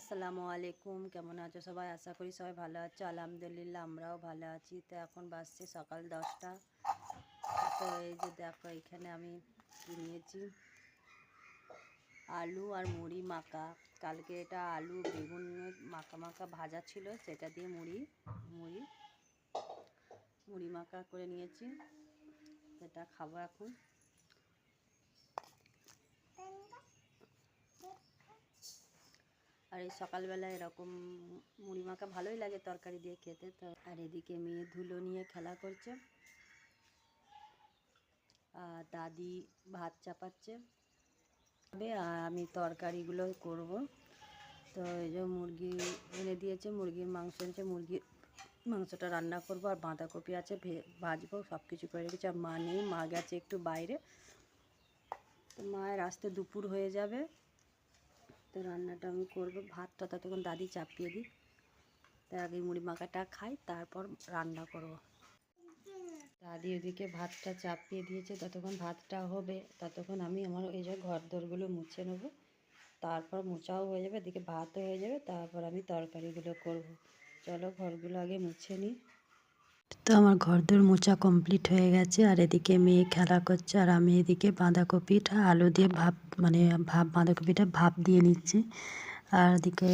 আসসালামু আলাইকুম। কেমন আছো সবাই? আশা করি সবাই ভালো আছো। আলহামদুলিল্লাহ, আমরাও ভালো আছি। তো এখন বাসছে সকাল দশটা। তো এই যে দেখো, এখানে আমি নিয়েছি? আলু আর মুড়ি মাখা। কালকে এটা আলু বেগুন মাখা মাখা ভাজা ছিল, সেটা দিয়ে মুড়ি মুড়ি মুড়ি মাখা করে নিয়েছি। সেটা খাব এখন। আর এই সকালবেলা এরকম মুড়ি মাখা ভালোই লাগে তরকারি দিয়ে খেতে, তো আর এদিকে মেয়ে ধুলো নিয়ে খেলা করছে। আর দাদি ভাত চাপাচ্ছে। আর আমি তরকারিগুলো করব। তো এই যে মুরগি এনে দিয়েছে, মুরগির মাংস এনেছে মুরগির মাংসটা রান্না করব। আর বাঁধাকপি আছে ভাজবো সব কিছু করে রেখেছি। আর মা নেই, মা গেছে একটু বাইরে। তো মায়ের আসতে দুপুর হয়ে যাবে। তো রান্নাটা আমি করব। ভাতটা ততক্ষণ দাদি চাপিয়ে দিই তার আগে মুড়ি মাখাটা খাই, তারপর রান্না করব। দাদি ওদিকে ভাতটা চাপিয়ে দিয়েছে, ততক্ষণ ভাতটা হবে। ততক্ষণ আমি আমার এই যে ঘর দোরগুলো মুছে নেব। তারপর মোছাও হয়ে যাবে, এদিকে ভাতও হয়ে যাবে। তারপর আমি তরকারিগুলো করব। চলো ঘরগুলো আগে মুছে নিই। তো আমার ঘরদোর মোছা কমপ্লিট হয়ে গেছে, আর এদিকে মেয়ে খেলা করছে, আর আমি এদিকে বাঁধাকপিটা আলু দিয়ে ভাপ মানে ভাপ, বাঁধাকপিটা ভাপ দিয়ে নিচ্ছি। আর এদিকে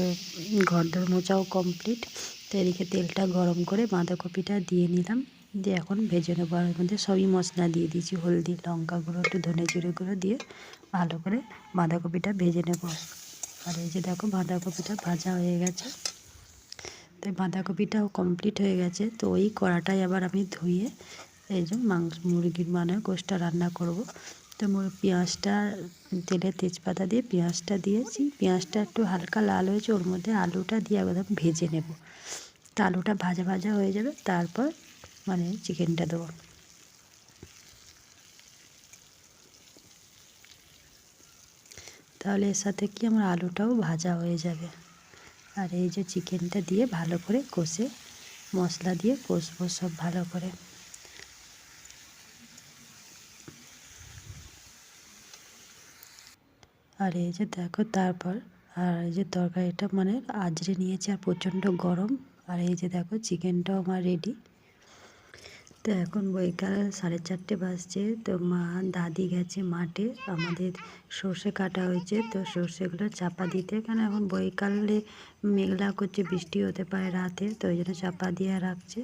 ঘরদোর মোছাও কমপ্লিট তো এদিকে তেলটা গরম করে বাঁধাকপিটা দিয়ে নিলাম। দিয়ে এখন ভেজে নেব, আর মধ্যে সবই মশলা দিয়ে দিয়েছি, হলদি, লঙ্কা গুঁড়ো, একটু ধনে জিরে গুঁড়ো দিয়ে ভালো করে বাঁধাকপিটা ভেজে নেব। আর এই যে দেখো বাঁধাকপিটা ভাজা হয়ে গেছে। তো এই বাঁধাকপিটাও কমপ্লিট হয়ে গেছে। তো ওই কড়াটাই আবার আমি ধুয়ে এই যে মাংস, মুরগির মানে গোষ্ঠটা রান্না করব। তো পেঁয়াজটা, তেলে তেজপাতা দিয়ে পেঁয়াজটা দিয়েছি। পেঁয়াজটা একটু হালকা লাল হয়েছে, ওর মধ্যে আলুটা দিয়ে একদম ভেজে নেব। তো আলুটা ভাজা ভাজা হয়ে যাবে, তারপর মানে চিকেনটা দেবো। তাহলে এর সাথে কি আমার আলুটাও ভাজা হয়ে যাবে? আর এই যে চিকেনটা দিয়ে ভালো করে কষে, মশলা দিয়ে কষবো সব ভালো করে। আর এই যে দেখো তারপর, আর এই যে তরকারিটা মানে আজরে নিয়েছে আর প্রচণ্ড গরম। আর এই যে দেখো চিকেনটাও আমার রেডি তো এখন বৈকাল সাড়ে চারটে বাজছে। তো মা, দাদি গেছে মাঠে। আমাদের সর্ষে কাটা হয়েছে। তো সর্ষেগুলো চাপা দিতে। কারণ এখন বৈকালে মেঘলা করছে, বৃষ্টি হতে পারে রাতে। তো ওই জন্য চাপা দিয়ে রাখছে।